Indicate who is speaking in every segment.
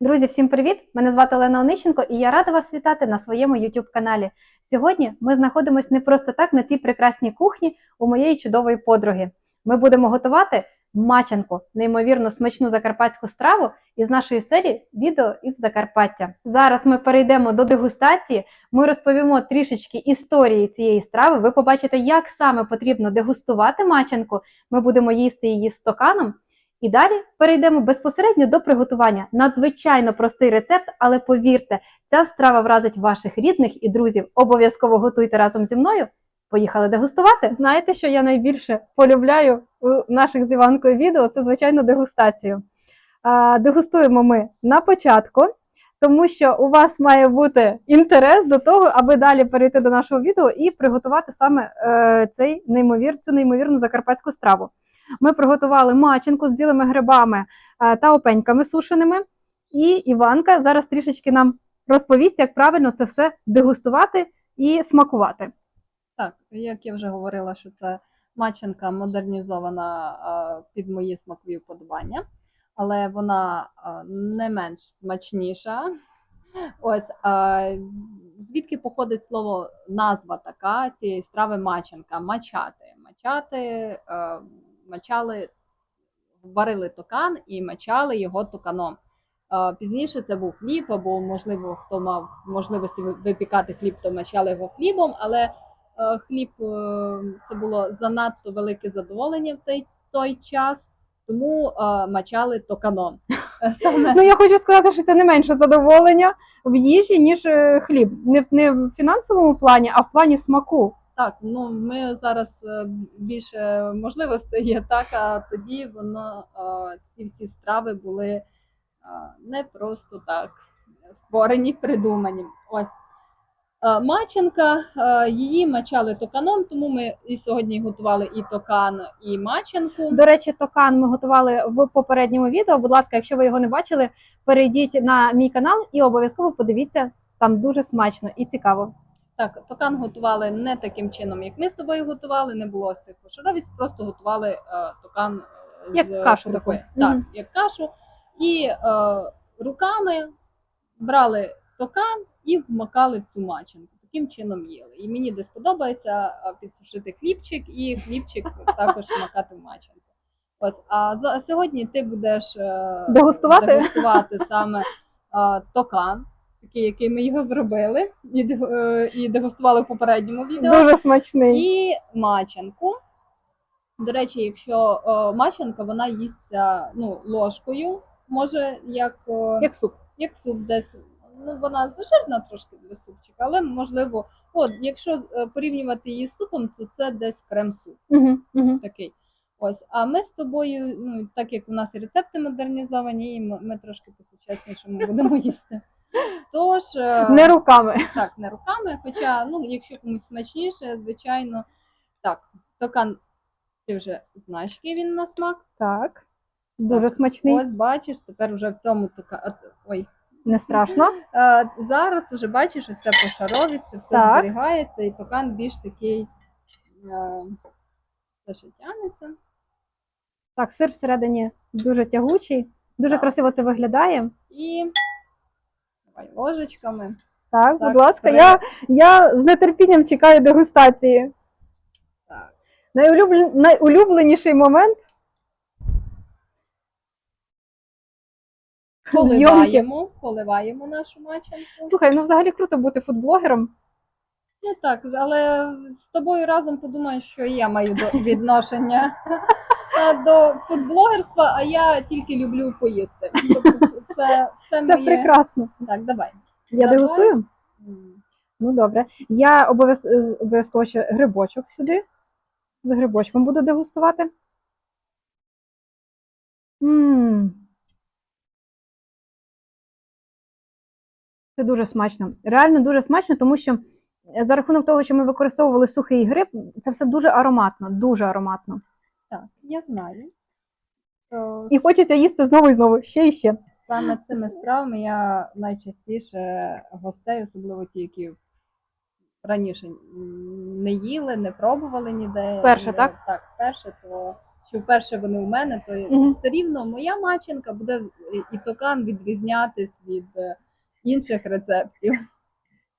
Speaker 1: Друзі, всім привіт! Мене звати Олена Онищенко і я рада вас вітати на своєму YouTube каналі. Сьогодні ми знаходимося не просто так на цій прекрасній кухні у моєї чудової подруги. Ми будемо готувати мачанку, неймовірно смачну закарпатську страву із нашої серії відео із Закарпаття. Зараз ми перейдемо до дегустації. Ми розповімо трішечки історії цієї страви. Ви побачите, як саме потрібно дегустувати мачанку. Ми будемо їсти її стаканом. І далі перейдемо безпосередньо до приготування. Надзвичайно простий рецепт, але повірте, ця страва вразить ваших рідних і друзів. Обов'язково готуйте разом зі мною. Поїхали дегустувати. Знаєте, що я найбільше полюбляю у наших з Іванкою відео? Це звичайно дегустацію. А, дегустуємо ми на початку, тому що у вас має бути інтерес до того, аби далі перейти до нашого відео і приготувати саме е, цей неймовір, цю неймовірну закарпатську страву. Ми приготували маченку з білими грибами е, та опеньками сушеними. І Іванка зараз трішечки нам розповість, як правильно це все дегустувати і смакувати.
Speaker 2: Так, як я вже говорила, що це маченка модернізована під мої смакові вподобання, але вона не менш смачніша. Ось звідки походить слово назва така цієї страви маченка? Мачати. Мачати, мачали, варили токан і мачали його токаном. Пізніше це був хліб, або, можливо, хто мав можливості випікати хліб, то мачали його хлібом, але е, хліб е, це було занадто велике задоволення в той, той час, тому е, мачали токаном. Е, Саме
Speaker 1: Ну, я хочу сказати, що це не менше задоволення в їжі, ніж е, хліб. Не, не в фінансовому плані, а в плані смаку.
Speaker 2: Так, ну ми зараз е, більше можливостей є так, а тоді воно е, ці всі страви були е, не просто так створені, придумані. Ось. Маченка, її мачали токаном, тому ми і сьогодні готували і токан, і маченку.
Speaker 1: До речі, токан ми готували в попередньому відео. Будь ласка, якщо ви його не бачили, перейдіть на мій канал і обов'язково подивіться. Там дуже смачно і цікаво.
Speaker 2: Так, токан готували не таким чином, як ми з тобою готували, не було цих пошаровість, просто готували е, токан е,
Speaker 1: Як
Speaker 2: з
Speaker 1: кашу
Speaker 2: крупи.
Speaker 1: таку.
Speaker 2: Так,
Speaker 1: Мгм.
Speaker 2: як кашу. І е, руками брали токан і вмакали в цю маченку. Таким чином їли. І мені десь подобається е, підсушити хлібчик і хлібчик також вмакати в маченку. Ось, а за сьогодні ти будеш е,
Speaker 1: Дегустувати?
Speaker 2: дегустувати саме е, токан, такий, який ми його зробили, і, е, і дегустували в попередньому відео.
Speaker 1: Дуже смачний.
Speaker 2: І маченку. До речі, якщо е, маченка, вона їсться ну, ложкою, може, як, е,
Speaker 1: Як суп.
Speaker 2: як суп десь. Ну, вона зажирна трошки для супчика, але можливо, от, якщо порівнювати її з супом, то це десь крем-суп
Speaker 1: Угу, угу.
Speaker 2: такий. Ось, а ми з тобою, ну так як у нас і рецепти модернізовані, і ми, ми трошки по-сучаснішому будемо їсти. Тож, е,
Speaker 1: Не руками.
Speaker 2: так, не руками. Хоча, ну, якщо комусь смачніше, звичайно, так, токан, ти вже знаєш, який він на смак.
Speaker 1: Так. Дуже смачний.
Speaker 2: Ось бачиш, тепер вже в цьому тока. Ой,
Speaker 1: Не страшно.
Speaker 2: е, зараз вже бачиш, що все пошаровість, це все
Speaker 1: Так.
Speaker 2: зберігається, і токан більш такий все тягнеться.
Speaker 1: Так, сир всередині дуже тягучий, дуже
Speaker 2: Так.
Speaker 1: красиво це виглядає.
Speaker 2: І ложечками.
Speaker 1: Так,
Speaker 2: Так,
Speaker 1: будь ласка, я, я з нетерпінням чекаю дегустації.
Speaker 2: Так.
Speaker 1: Найулюблен... Найулюбленіший момент.
Speaker 2: Поливаємо, поливаємо нашу мачанку.
Speaker 1: Слухай, ну взагалі круто бути фудблогером.
Speaker 2: Ну так, але з тобою разом подумаю, що я маю відношення до фудблогерства, а я тільки люблю поїсти. Це, це,
Speaker 1: Це
Speaker 2: моє...
Speaker 1: прекрасно.
Speaker 2: Так, давай.
Speaker 1: Я
Speaker 2: Давай.
Speaker 1: дегустую?
Speaker 2: М,
Speaker 1: Ну добре. Я обов'яз... обов'язково ще грибочок сюди. З грибочком буду дегустувати. м Це дуже смачно. Реально дуже смачно, тому що е, за рахунок того, що ми використовували сухий гриб, це все дуже ароматно, дуже ароматно.
Speaker 2: Так, я знаю. То
Speaker 1: І хочеться їсти знову і знову, ще і ще.
Speaker 2: Саме цими стравами я найчастіше гостей, особливо ті, які раніше не їли, не пробували ніде.
Speaker 1: Вперше,
Speaker 2: ніде.
Speaker 1: так?
Speaker 2: Так, вперше, то що вперше вони у мене, то
Speaker 1: Мгм.
Speaker 2: все рівно моя маченка буде і токан відрізнятись від е, інших рецептів.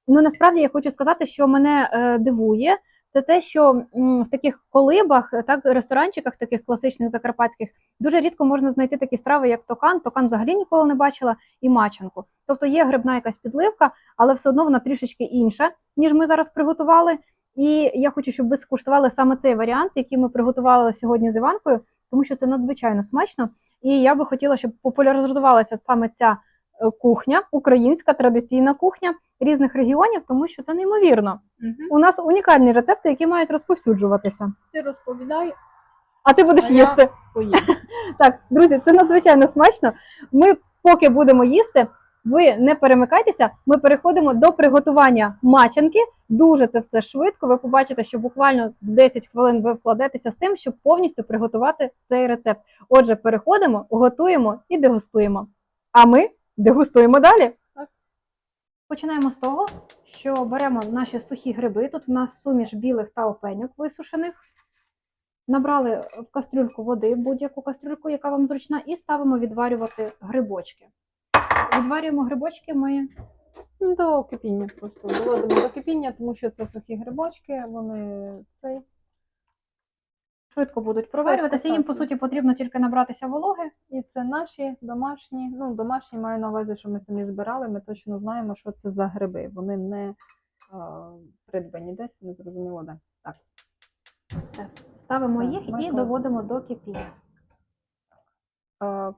Speaker 1: Ну насправді я хочу сказати, що мене е, дивує. Це те, що в таких колибах, е, так ресторанчиках, таких класичних закарпатських, дуже рідко можна знайти такі страви, як токан. Токан взагалі ніколи не бачила, і мачанку. Тобто є грибна якась підливка, але все одно вона трішечки інша, ніж ми зараз приготували. І я хочу, щоб ви скуштували саме цей варіант, який ми приготували сьогодні з Іванкою, тому що це надзвичайно смачно. І я би хотіла, щоб популяризувалася саме ця кухня, українська традиційна кухня різних регіонів, тому що це неймовірно. У нас унікальні рецепти, які мають розповсюджуватися.
Speaker 2: Ти розповідай,
Speaker 1: А ти будеш
Speaker 2: А
Speaker 1: їсти.
Speaker 2: поїм.
Speaker 1: Так, друзі, це надзвичайно смачно. Ми, поки будемо їсти, ви не перемикайтеся. Ми переходимо до приготування мачанки. Дуже це все швидко. Ви побачите, що буквально 10 хвилин ви вкладетеся з тим, щоб повністю приготувати цей рецепт. Отже, переходимо, готуємо і дегустуємо. А ми дегустуємо далі. Починаємо з того, що беремо наші сухі гриби. Тут в нас суміш білих та опеньок висушених. Набрали в кастрюльку води, будь-яку кастрюльку, яка вам зручна, і ставимо відварювати грибочки. Відварюємо грибочки ми
Speaker 2: До кипіння просто доводимо до кипіння, тому що це сухі грибочки, вони цей.
Speaker 1: Швидко будуть проварюватися. Їм, по суті, потрібно тільки набратися вологи.
Speaker 2: І це наші домашні. Ну, домашні маю на увазі, що ми самі збирали. Ми точно знаємо, що це за гриби. Вони не а, придбані десь, не зрозуміло де. Так.
Speaker 1: Все. Ставимо
Speaker 2: Все,
Speaker 1: їх
Speaker 2: ми
Speaker 1: і доводимо до кипіння.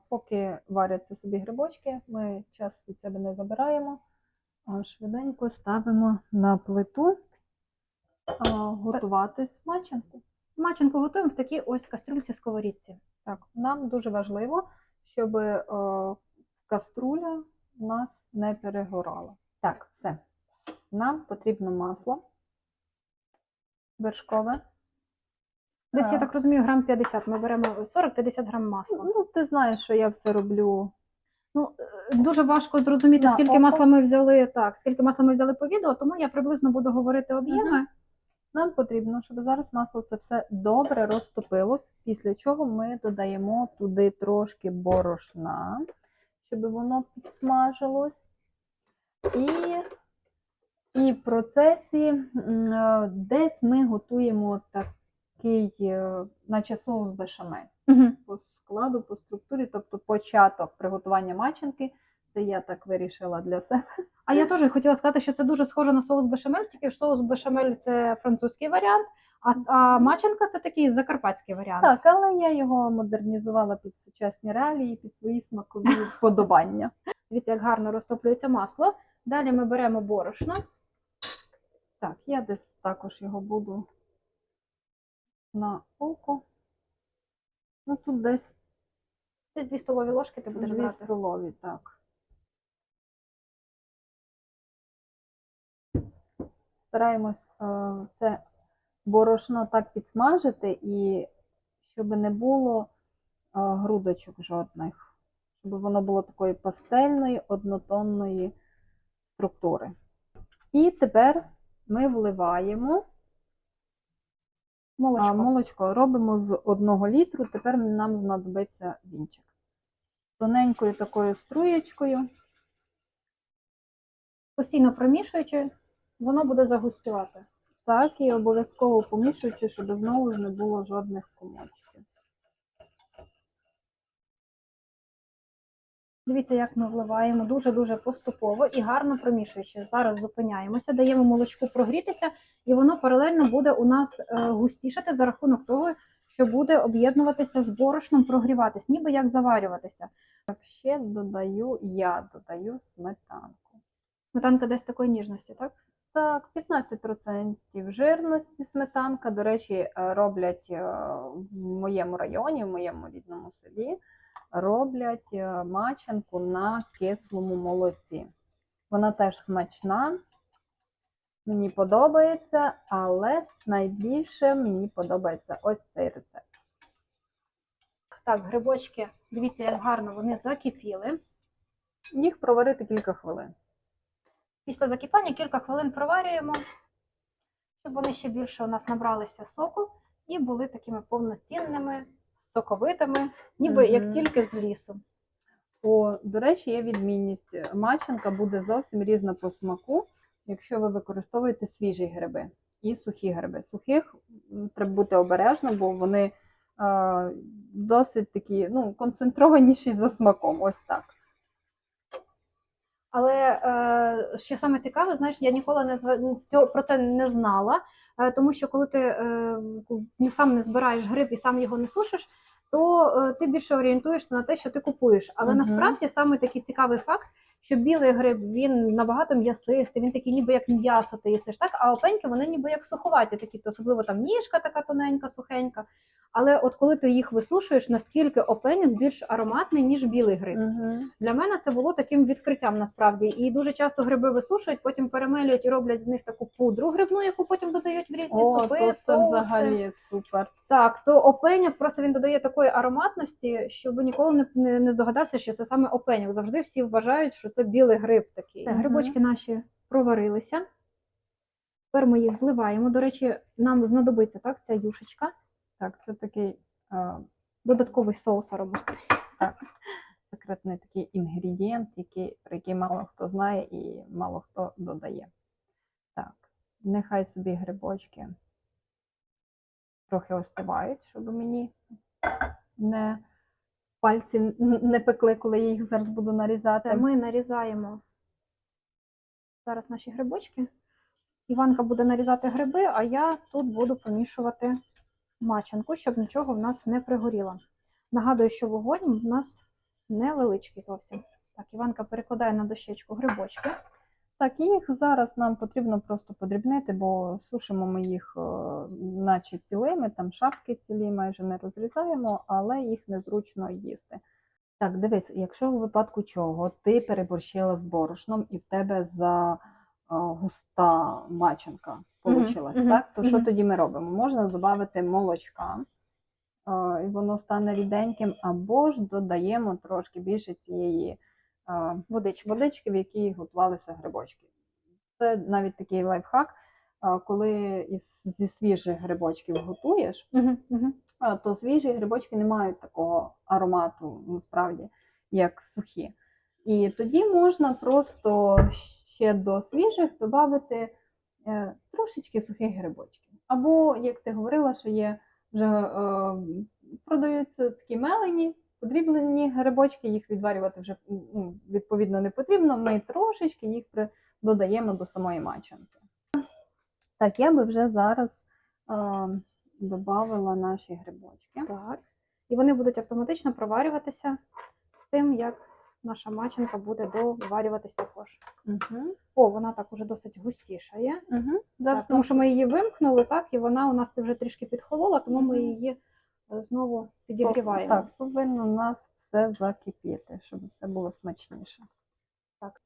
Speaker 2: Поки варяться собі грибочки, ми час від себе не забираємо. А швиденько ставимо на плиту готувати смаченку.
Speaker 1: Маченку готуємо в такій ось кастрюльці сковорідці.
Speaker 2: Так, нам дуже важливо, щоб е, каструля у нас не перегорала. Так, все. Нам потрібно масло вершкове.
Speaker 1: Десь, я
Speaker 2: Так.
Speaker 1: розумію, грам 50. Ми беремо 40-50 грам масла.
Speaker 2: Ну, ти знаєш, що я все роблю.
Speaker 1: Ну, е, дуже важко зрозуміти,
Speaker 2: На
Speaker 1: скільки
Speaker 2: око.
Speaker 1: масла ми взяли так, скільки масла ми взяли по відео, тому я приблизно буду говорити об'єми.
Speaker 2: Нам потрібно, щоб зараз масло це все добре розтопилось, після чого ми додаємо туди трошки борошна, щоб воно підсмажилось. І, і в процесі е, десь ми готуємо такий, е, наче соус бешамель.
Speaker 1: Угу.
Speaker 2: По складу, по структурі, тобто початок приготування маченки. Це я так вирішила для себе.
Speaker 1: А я теж хотіла сказати, що це дуже схоже на соус бешамель, тільки ж соус бешамель це французький варіант, а, а маченка це такий закарпатський варіант.
Speaker 2: Так, але я його модернізувала під сучасні реалії, під свої смакові вподобання.
Speaker 1: Дивіться, як гарно розтоплюється масло. Далі ми беремо борошно.
Speaker 2: Так, я десь також його буду на око. Ну, тут десь
Speaker 1: Десь 2 столові ложки ти будеш
Speaker 2: дві
Speaker 1: брати.
Speaker 2: столові, так. Стараємось е, це борошно так підсмажити, і щоб не було е, грудочок жодних, щоб воно було такої пастельної, однотонної структури. І тепер ми вливаємо
Speaker 1: Молочко.
Speaker 2: а, молочко робимо з одного літру. Тепер нам знадобиться вінчик. Тоненькою такою струєчкою.
Speaker 1: Постійно промішуючи, воно буде загустювати.
Speaker 2: Так, і обов'язково помішуючи, щоб знову ж не було жодних комочків.
Speaker 1: Дивіться, як ми вливаємо дуже-дуже поступово і гарно промішуючи. Зараз зупиняємося, даємо молочку прогрітися, і воно паралельно буде у нас е, густішати за рахунок того, що буде об'єднуватися з борошном, прогріватись, ніби як заварюватися.
Speaker 2: Ще додаю, я додаю сметанку.
Speaker 1: Сметанка десь такої ніжності, так?
Speaker 2: Так, 15% жирності сметанка. До речі, е, роблять е, в моєму районі, в моєму рідному селі, роблять е, мачанку на кислому молоці. Вона теж смачна, мені подобається, але найбільше мені подобається ось цей рецепт.
Speaker 1: Так, грибочки, дивіться, як гарно вони закипіли.
Speaker 2: Їх проварити кілька хвилин.
Speaker 1: Після закипання кілька хвилин проварюємо, щоб вони ще більше у нас набралися соку і були такими повноцінними соковитими, ніби як тільки з лісу.
Speaker 2: О, до речі, є відмінність. Мачанка буде зовсім різна по смаку, якщо ви використовуєте свіжі гриби і сухі гриби. Сухих треба бути обережно, бо вони е, досить такі ну, концентрованіші за смаком. Ось так.
Speaker 1: Але е, що саме цікаве, знаєш, я ніколи не цього про це не знала, е, тому що коли ти е, не сам не збираєш гриб і сам його не сушиш, то е, ти більше орієнтуєшся на те, що ти купуєш. Але
Speaker 2: угу.
Speaker 1: насправді саме такий цікавий факт, що білий гриб він набагато м'ясистий, він такий, ніби як м'ясо ти їсиш, так а опеньки вони ніби як суховаті, такі, особливо там ніжка така тоненька, сухенька. Але от коли ти їх висушуєш, наскільки опеньок більш ароматний, ніж білий гриб.
Speaker 2: Угу.
Speaker 1: Для мене це було таким відкриттям насправді. І дуже часто гриби висушують, потім перемелюють і роблять з них таку пудру грибну, яку потім додають в різні
Speaker 2: О,
Speaker 1: супи,
Speaker 2: то це
Speaker 1: соуси.
Speaker 2: взагалі супер.
Speaker 1: Так, то опеньок просто він додає такої ароматності, що ви ніколи не, не, не здогадався, що це саме опеньок. Завжди всі вважають, що це білий гриб такий.
Speaker 2: Мгм.
Speaker 1: Грибочки наші проварилися. Тепер ми їх зливаємо. До речі, нам знадобиться так, ця юшечка,
Speaker 2: Так, це такий е,
Speaker 1: додатковий соус ароматний.
Speaker 2: секретний такий інгредієнт, який, про який мало хто знає і мало хто додає. Так, нехай собі грибочки трохи остивають, щоб мені не пальці не пекли, коли я їх зараз буду нарізати.
Speaker 1: Ми нарізаємо зараз наші грибочки. Іванка буде нарізати гриби, а я тут буду помішувати мачанку, щоб нічого в нас не пригоріло. Нагадую, що вогонь в нас невеличкий зовсім. Так, Іванка перекладає на дощечку грибочки.
Speaker 2: Так, їх зараз нам потрібно просто подрібнити, бо сушимо ми їх е, наче цілими, там шапки цілі майже не розрізаємо, але їх незручно їсти. Так, дивись, якщо у випадку чого ти переборщила з борошном і в тебе за е, густа мачанка
Speaker 1: Мгм,
Speaker 2: получилась,
Speaker 1: мгм,
Speaker 2: так? То що тоді ми робимо? Можна додати молочка, е, і воно стане ріденьким, або ж додаємо трошки більше цієї. Е,
Speaker 1: Водички.
Speaker 2: в якій готувалися грибочки. Це навіть такий лайфхак, коли із, зі свіжих грибочків готуєш,
Speaker 1: Угу, угу.
Speaker 2: то свіжі грибочки не мають такого аромату, насправді, як сухі. І тоді можна просто ще до свіжих додати е, трошечки сухих грибочків. Або, як ти говорила, що є вже е, продаються такі мелені, подріблені грибочки, їх відварювати вже ну, відповідно не потрібно. Ми трошечки їх додаємо до самої мачанки. Так, я би вже зараз е, додавала наші грибочки.
Speaker 1: Так. І вони будуть автоматично проварюватися з тим, як наша мачанка буде доварюватись також.
Speaker 2: Угу.
Speaker 1: О, вона так уже досить густішає.
Speaker 2: Угу.
Speaker 1: Так, тому що ми її вимкнули, так, і вона у нас вже трішки підхолола, тому ми її знову підігріваємо.
Speaker 2: Так, повинно у нас все закипіти, щоб все було смачніше.
Speaker 1: Так.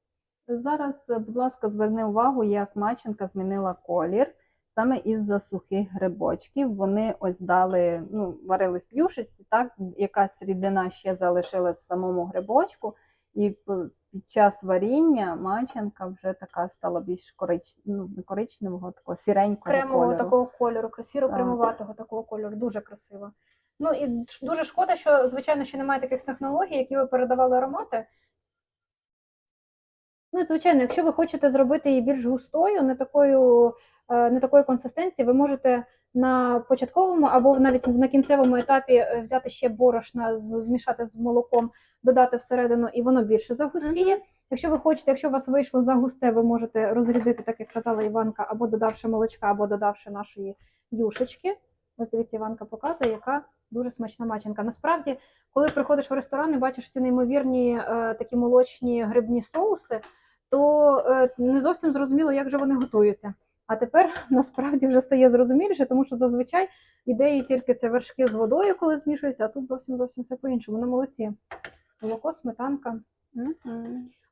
Speaker 2: Зараз, будь ласка, зверни увагу, як маченка змінила колір. Саме із-за сухих грибочків. Вони ось дали, ну, варились в юшиці, так, якась рідина ще залишилась в самому грибочку, і під час варіння маченка вже така стала більш корич... ну, коричневого, такого сіренького
Speaker 1: Кремового
Speaker 2: кольору.
Speaker 1: такого кольору, красиво
Speaker 2: Так.
Speaker 1: кремоватого такого кольору, дуже красиво. Ну і дуже шкода, що звичайно ще немає таких технологій, які ви передавали аромати. Ну, і, звичайно, якщо ви хочете зробити її більш густою, не такою, е, не такої консистенції, ви можете на початковому або навіть на кінцевому етапі е, взяти ще борошна, змішати з молоком, додати всередину, і воно більше загустіє. Якщо ви хочете, якщо у вас вийшло загусте, ви можете розрядити, так як казала Іванка, або додавши молочка, або додавши нашої юшечки. Ось дивіться, Іванка показує, яка дуже смачна маченка. Насправді, коли приходиш в ресторан і бачиш ці неймовірні е, такі молочні грибні соуси, то е, не зовсім зрозуміло, як же вони готуються. А тепер насправді вже стає зрозуміліше, тому що зазвичай ідеї тільки це вершки з водою, коли змішуються, а тут зовсім зовсім все по-іншому. На молоці. Молоко, сметанка.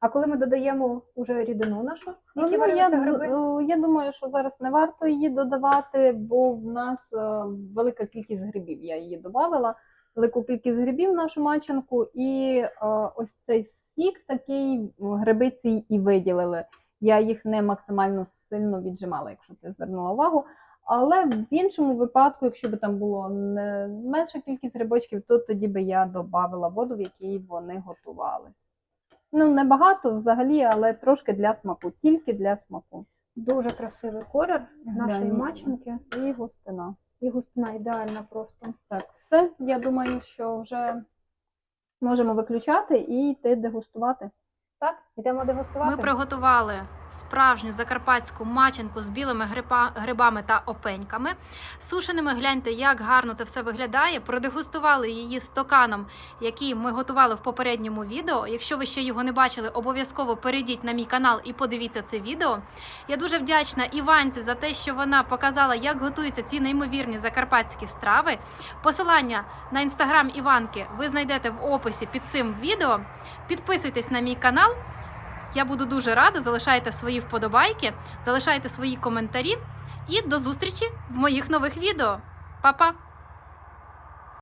Speaker 1: А коли ми додаємо уже рідину нашу,
Speaker 2: Ну,
Speaker 1: які
Speaker 2: ну, я,
Speaker 1: гриби,
Speaker 2: е, я думаю, що зараз не варто її додавати, бо в нас е, велика кількість грибів. Я її додавала, велику кількість грибів в нашу мачанку, і е, ось цей сік такий грибиці і виділили. Я їх не максимально сильно віджимала, якщо ти звернула увагу. Але в іншому випадку, якщо б там було не менша кількість грибочків, то тоді би я додавала воду, в якій вони готувались. Ну, не багато взагалі, але трошки для смаку, тільки для смаку.
Speaker 3: Дуже красивий колір нашої
Speaker 2: Глянь.
Speaker 3: маченки.
Speaker 2: І густина.
Speaker 3: І густина ідеальна просто.
Speaker 2: Так, все. Я думаю, що вже можемо виключати і йти дегустувати.
Speaker 3: Так, йдемо дегустувати.
Speaker 1: Ми приготували справжню закарпатську маченку з білими гриба, грибами та опеньками. Сушеними гляньте, як гарно це все виглядає. Продегустували її стаканом, який ми готували в попередньому відео. Якщо ви ще його не бачили, обов'язково перейдіть на мій канал і подивіться це відео. Я дуже вдячна Іванці за те, що вона показала, як готуються ці неймовірні закарпатські страви. Посилання на інстаграм Іванки ви знайдете в описі під цим відео. Підписуйтесь на мій канал. Я буду дуже рада. Залишайте свої вподобайки, залишайте свої коментарі. І до зустрічі в моїх нових відео. Па-па!